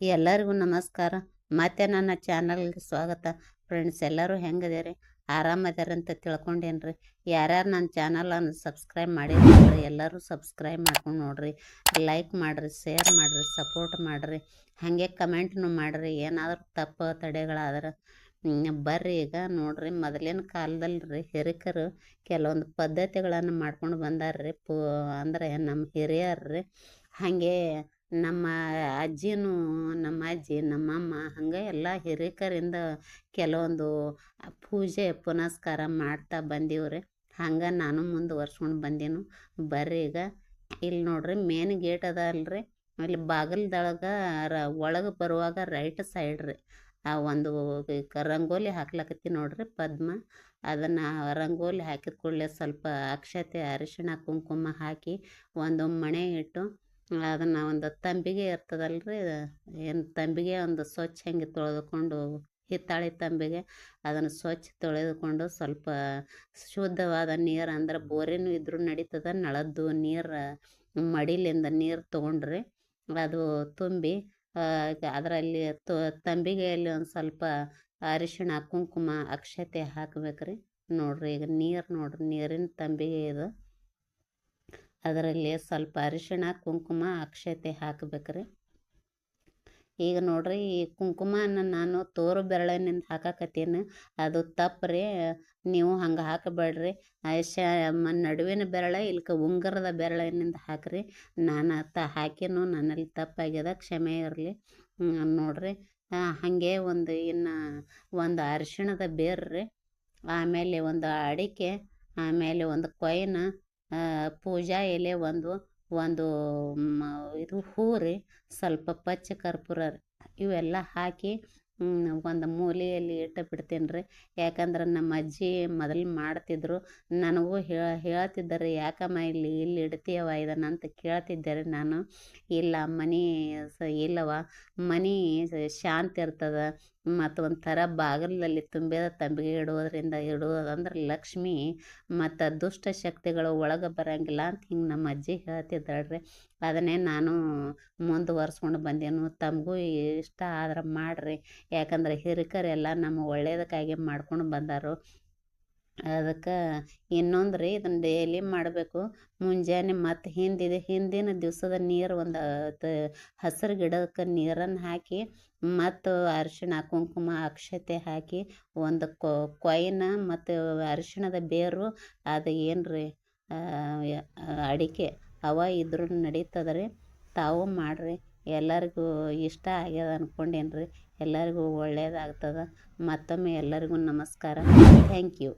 ಎಲ್ಲರಿಗೂ ನಮಸ್ಕಾರ. ಮತ್ತೆ ನನ್ನ ಚಾನಲ್ಗೆ ಸ್ವಾಗತ. ಫ್ರೆಂಡ್ಸ್, ಎಲ್ಲರೂ ಹೆಂಗದೇರಿ ಆರಾಮದಾರಂತ ತಿಳ್ಕೊಂಡೇನ್ರಿ? ಯಾರ್ಯಾರು ನನ್ನ ಚಾನಲನ್ನು ಸಬ್ಸ್ಕ್ರೈಬ್ ಮಾಡಿದ್ರಿ ಎಲ್ಲರೂ ಸಬ್ಸ್ಕ್ರೈಬ್ ಮಾಡ್ಕೊಂಡು ನೋಡಿರಿ. ಲೈಕ್ ಮಾಡಿರಿ, ಶೇರ್ ಮಾಡಿರಿ, ಸಪೋರ್ಟ್ ಮಾಡಿರಿ. ಹಾಗೆ ಕಮೆಂಟ್ನು ಮಾಡಿರಿ. ಏನಾದರೂ ತಪ್ಪು ತಡೆಗಳಾದ್ರೆ ಬರ್ರಿ ಈಗ ನೋಡ್ರಿ. ಮೊದಲಿನ ಕಾಲದಲ್ಲಿ ರೀ ಹಿರಿಕರು ಕೆಲವೊಂದು ಪದ್ಧತಿಗಳನ್ನು ಮಾಡ್ಕೊಂಡು ಬಂದಾರ್ರಿ. ಪೂ, ಅಂದರೆ ನಮ್ಮ ಹಿರಿಯರು ರೀ ಹಾಗೆ ನಮ್ಮ ಅಜ್ಜಿನೂ, ನಮ್ಮ ಅಜ್ಜಿ ನಮ್ಮಮ್ಮ ಹಂಗೆ ಎಲ್ಲ ಹಿರಿಯಕರಿಂದ ಕೆಲವೊಂದು ಪೂಜೆ ಪುನಸ್ಕಾರ ಮಾಡ್ತಾ ಬಂದೀವ್ರಿ. ಹಂಗೆ ನಾನು ಮುಂದುವರ್ಸ್ಕೊಂಡು ಬಂದೀನು. ಬರ್ರಿ ಈಗ. ಇಲ್ಲಿ ನೋಡ್ರಿ ಮೇನ್ ಗೇಟ್ ಅದ ಅಲ್ರಿ. ಇಲ್ಲಿ ಬಾಗಿಲ್ದೊಳಗೆ ರ, ಒಳಗೆ ಬರುವಾಗ ರೈಟ್ ಸೈಡ್ ರೀ. ಆ ಒಂದು ರಂಗೋಲಿ ಹಾಕ್ಲಕತ್ತಿ ನೋಡ್ರಿ ಪದ್ಮ. ಅದನ್ನು ರಂಗೋಲಿ ಹಾಕಿದ ಕೂಡಲೇ ಸ್ವಲ್ಪ ಅಕ್ಷತೆ, ಅರಿಶಿಣ, ಕುಂಕುಮ ಹಾಕಿ ಒಂದು ಮಣೆ ಇಟ್ಟು ಅದನ್ನು ಒಂದು ತಂಬಿಗೆ ಇರ್ತದಲ್ಲ ರೀ ಏನು ತಂಬಿಗೆ ಒಂದು ಸ್ವಚ್ಛ ಹಂಗೆ ತೊಳೆದುಕೊಂಡು ಹಿತ್ತಾಳೆ ತಂಬಿಗೆ ಅದನ್ನು ಸ್ವಚ್ಛ ತೊಳೆದುಕೊಂಡು ಸ್ವಲ್ಪ ಶುದ್ಧವಾದ ನೀರು ಅಂದ್ರೆ ಬೋರಿನೂ ಇದ್ರೂ ನಡೀತದ, ನಳದ್ದು ನೀರು, ಮಡಿಲಿಂದ ನೀರು ತೊಗೊಂಡ್ರಿ ಅದು ತುಂಬಿ ಅದರಲ್ಲಿ ತಂಬಿಗೆಯಲ್ಲಿ ಒಂದು ಸ್ವಲ್ಪ ಅರಿಶಿಣ, ಕುಂಕುಮ, ಅಕ್ಷತೆ ಹಾಕ್ಬೇಕ್ರಿ. ನೋಡ್ರಿ ಈಗ ನೀರು ನೋಡ್ರಿ, ನೀರಿನ ತಂಬಿಗೆ ಇದು ಅದರಲ್ಲಿ ಸ್ವಲ್ಪ ಅರಿಶಿಣ, ಕುಂಕುಮ, ಅಕ್ಷತೆ ಹಾಕಬೇಕ್ರಿ. ಈಗ ನೋಡ್ರಿ, ಈ ಕುಂಕುಮನ ನಾನು ತೋರು ಬೆರಳಿನಿಂದ ಹಾಕಾಕತ್ತೀನಿ. ಅದು ತಪ್ಪು ರೀ ನೀವು ಹಂಗೆ ಹಾಕಬೇಡ್ರಿ. ಶ ನಡುವಿನ ಬೆರಳ, ಇಲ್ಕ ಉಂಗರದ ಬೆರಳಿನಿಂದ ಹಾಕ್ರಿ. ನಾನು ತ ಹಾಕಿನೂ ನನ್ನಲ್ಲಿ ತಪ್ಪಾಗ್ಯದ, ಕ್ಷಮೆ ಇರಲಿ. ನೋಡ್ರಿ ಹಾಗೆ ಒಂದು ಇನ್ನು ಒಂದು ಅರಿಶಿಣದ ಬೇರ್ರಿ. ಆಮೇಲೆ ಒಂದು ಅಡಿಕೆ, ಆಮೇಲೆ ಒಂದು ಕೊಯ್ನ ಪೂಜಾ ಎಲೆ ಒಂದು ಒಂದು ಇದು ಹೂ ರೀ, ಸ್ವಲ್ಪ ಪಚ್ಚ ಕರ್ಪೂರ ಇವೆಲ್ಲ ಹಾಕಿ ಒಂದು ಮೂಲೆಯಲ್ಲಿ ಇಟ್ಟು ಬಿಡ್ತೀನಿ ರೀ. ಯಾಕಂದ್ರೆ ನಮ್ಮ ಅಜ್ಜಿ ಮೊದಲು ಮಾಡ್ತಿದ್ರು. ನನಗೂ ಹೇಳ್ತಿದ್ದಾರೆ, ಯಾಕಮ್ಮ ಇಲ್ಲಿ ಇಲ್ಲಿ ಇಡ್ತೀಯವ ಇದನ್ನು ಅಂತ ಕೇಳ್ತಿದ್ದೆ ರೀ ನಾನು. ಇಲ್ಲ, ಮನೆ ಸ ಇಲ್ಲವ ಮನೆ ಶಾಂತಿ ಇರ್ತದೆ. ಮತ್ತು ಒಂಥರ ಬಾಗಿಲಲ್ಲಿ ತುಂಬಿದ ತಂಬಿಗೆ ಇಡುವುದರಿಂದ ಇಡುವುದಂದ್ರೆ ಲಕ್ಷ್ಮಿ, ಮತ್ತು ದುಷ್ಟ ಶಕ್ತಿಗಳು ಒಳಗೆ ಬರೋಂಗಿಲ್ಲ ಅಂತ ಹಿಂಗೆ ನಮ್ಮ ಅಜ್ಜಿ ಹೇಳ್ತಿದ್ದಾಳೆ ರೀ ಅದನ್ನೇ ನಾನು ಮುಂದುವರ್ಸ್ಕೊಂಡು ಬಂದೇನು. ತಮಗೂ ಇಷ್ಟ ಆದ್ರೆ ಮಾಡಿರಿ. ಯಾಕಂದ್ರೆ ಹಿರಿಕರೆಲ್ಲ ನಮ್ಮ ಒಳ್ಳೆಯದಕ್ಕಾಗಿ ಮಾಡ್ಕೊಂಡು ಬಂದಾರು. ಅದಕ್ಕೆ ಇನ್ನೊಂದು ರೀ ಇದನ್ನು ಡೈಲಿ ಮಾಡಬೇಕು. ಮುಂಜಾನೆ ಮತ್ತು ಹಿಂದಿದೆ ಹಿಂದಿನ ದಿವಸದ ನೀರು ಒಂದು ಹಸಿರು ಗಿಡಕ್ಕೆ ನೀರನ್ನು ಹಾಕಿ ಮತ್ತು ಅರಿಶಿಣ ಕುಂಕುಮ, ಅಕ್ಷತೆ ಹಾಕಿ ಒಂದು ಕೊಯ್ನ ಮತ್ತು ಅರಿಶಿಣದ ಬೇರು ಅದು ಏನು ರೀ ಅಡಿಕೆ ಅವ ಇದ್ರೂ ನಡೀತದೆ ರೀ. ತಾವು ಮಾಡಿರಿ. ಎಲ್ಲರಿಗೂ ಇಷ್ಟ ಆಗ್ಯದ ಅಂದ್ಕೊಂಡೇನ್ರಿ ಎಲ್ಲರಿಗೂ ಒಳ್ಳೆಯದಾಗ್ತದೆ ಮತ್ತೊಮ್ಮೆ ಎಲ್ಲರಿಗೂ ನಮಸ್ಕಾರ. Thank you